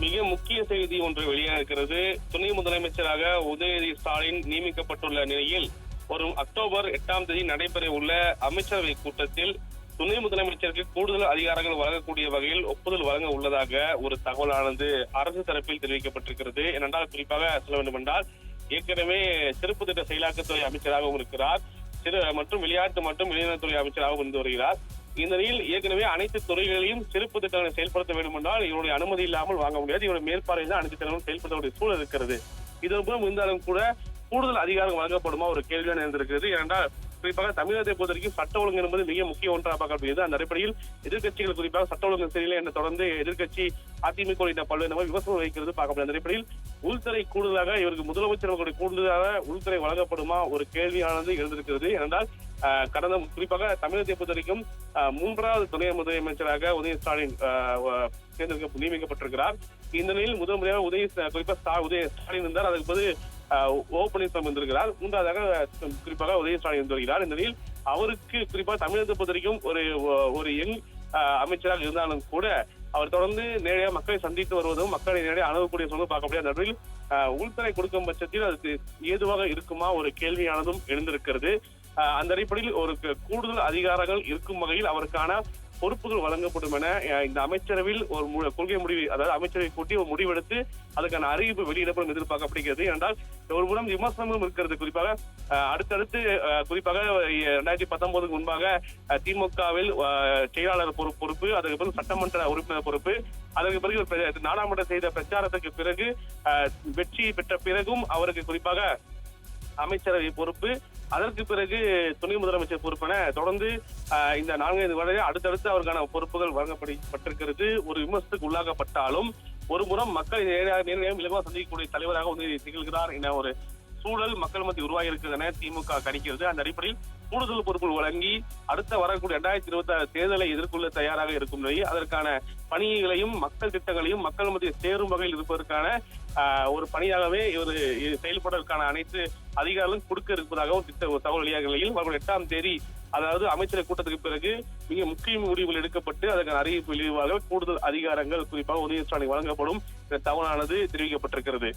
மிக முக்கிய செய்தி ஒன்று வெளியாகிறது துணை முதலமைச்சராக உதயநிதி ஸ்டாலின் நியமிக்கப்பட்டுள்ள நிலையில் வரும் அக்டோபர் எட்டாம் தேதி நடைபெற உள்ள அமைச்சரவை கூட்டத்தில் துணை முதலமைச்சருக்கு கூடுதல் அதிகாரங்கள் வழங்கக்கூடிய வகையில் ஒப்புதல் வழங்க உள்ளதாக ஒரு தகவலானது அரசு தரப்பில் தெரிவிக்கப்பட்டிருக்கிறது. ஏனென்றால் குறிப்பாக சொல்ல வேண்டும் என்றால் ஏற்கனவே சிறப்பு திட்ட செயலாக்கத்துறை அமைச்சராகவும் இருக்கிறார். சிறு மற்றும் விளையாட்டு மற்றும் இளைஞர்துறை அமைச்சராகவும் இருந்து வருகிறார். இந்த நிலையில் ஏற்கனவே அனைத்து துறைகளையும் சிறப்பு திட்டங்களை செயல்படுத்த வேண்டும் என்றால் இவருடைய அனுமதி இல்லாமல் வாங்க முடியாது. இவருடைய மேற்பார்வையில் அனைத்து திட்டங்களும் செயல்படுத்தக்கூடிய சூழல் இருக்கிறது. இதன் மூலம் இருந்தாலும் கூட கூடுதல் அதிகாரம் வழங்கப்படுமா ஒரு கேள்வியான இருந்திருக்கிறது ஏனென்றால் குறிப்பாக தமிழகத்தை பொறுத்த வரைக்கும் சட்ட ஒழுங்கு என்பது மிக முக்கிய ஒன்றாக பார்க்கப்படுகிறது. அந்த அடிப்படையில் எதிர்கட்சிகள் குறிப்பாக சட்ட ஒழுங்கு சரியில்லை என்று தொடர்ந்து எதிர்கட்சி அதிமுக உள்ளிட்ட பல்வேறு விமர்சனம் வைக்கிறது பார்க்கப்படுது. அந்த அடிப்படையில் உள்துறை கூடுதலாக இவருக்கு முதலமைச்சர் அவர்களுடைய கூடுதலாக உள்துறை வழங்கப்படுமா ஒரு கேள்வியானது எழுந்திருக்கிறது. ஏனென்றால் கடந்த குறிப்பாக தமிழகத்தை பொறுத்த வரைக்கும் மூன்றாவது துணை முதலமைச்சராக உதய ஸ்டாலின் தேர்ந்தெடுக்க நியமிக்கப்பட்டிருக்கிறார். இந்த நிலையில் முதல் முறையாக உதய குறிப்பாக உதய ஸ்டாலின் இருந்தார். அதற்கு பதில் ஓ பன்னீர்செல்வம் இருந்திருக்கிறார் மூன்றாவதாக குறிப்பாக உதய இருந்து வருகிறார். இந்த நிலையில் அவருக்கு குறிப்பாக தமிழகத்தை பொறுத்த வரைக்கும் ஒரு ஒரு எண் அமைச்சராக இருந்தாலும் கூட அவர் தொடர்ந்து நேரடியாக மக்களை சந்தித்து வருவதும் மக்களை நேரடியாக அணுகக்கூடிய சொல்லும் பார்க்க முடியாது நிலையில் உள்துறை கொடுக்கும் பட்சத்தில் அதுக்கு ஏதுவாக இருக்குமா ஒரு கேள்வியானதும் எழுந்திருக்கிறது. அந்த அடிப்படையில் ஒரு கூடுதல் அதிகாரங்கள் இருக்கும் வகையில் அவருக்கான பொறுப்புகள் வழங்கப்படும் என இந்த அமைச்சரவையில் ஒரு மு- கொள்கை முடிவு அதாவது அமைச்சரவை கூட்டி ஒரு முடிவெடுத்து அதுக்கான அறிவிப்பு வெளியிடப்படும் எதிர்பார்க்கப்படுகிறது. என்றால் ஒரு புறம் விமர்சனமும் இருக்கிறது. குறிப்பாக அடுத்தடுத்து குறிப்பாக இரண்டாயிரத்தி பத்தொன்பதுக்கு முன்பாக திமுகவில் செயலாளர் பொறுப்பு பொறுப்பு அதுக்கு பிறகு சட்டமன்ற உறுப்பினர் பொறுப்பு அதற்கு பிறகு பெ- நாடாளுமன்ற செய்த பிரச்சாரத்துக்கு பிறகு வெற்றி பெற்ற பிறகும் அவருக்கு குறிப்பாக அமைச்சரவை பொறுப்பு அதற்கு பிறகு துணை முதலமைச்சர் பொறுப்பென தொடர்ந்து ஆஹ், இந்த நான்கைந்து வரை அடுத்தடுத்து அவருக்கான பொறுப்புகள் வழங்கப்பட்டிருக்கிறது ஒரு விமர்சனத்துக்கு உள்ளாகப்பட்டாலும் ஒரு புறம் மக்களை நேரடியாக நேரடியாக இலகுவாக சந்திக்கக்கூடிய தலைவராக வந்து திகழ்கிறார் என ஒரு சூழல் மக்கள் மத்தியில் உருவாகி இருக்கிறது என திமுக கணிக்கிறது. அந்த அடிப்படையில் கூடுதல் பொறுப்புகள் வழங்கி அடுத்த வரக்கூடிய இரண்டாயிரத்தி இருபத்தி ஆறு தேர்தலை எதிர்கொள்ள தயாராக இருக்கும் நிலையில் அதற்கான பணிகளையும் மக்கள் திட்டங்களையும் மக்கள் மத்தியில் சேரும் வகையில் இருப்பதற்கான ஒரு பணியாகவே இவர் செயல்படுவதற்கான அனைத்து அதிகாரங்களும் கொடுக்க இருப்பதாகவும் திட்ட தகவல் வெளியாக நிலையில் எட்டாம் தேதி அதாவது அமைச்சர் கூட்டத்துக்கு பிறகு மிக முக்கிய முடிவுகள் எடுக்கப்பட்டு அதற்கான அறிவிப்பு வெளிவாக கூடுதல் அதிகாரங்கள் குறிப்பாக உதயஸ்டாலின் வழங்கப்படும். இந்த தகவலானது தெரிவிக்கப்பட்டிருக்கிறது.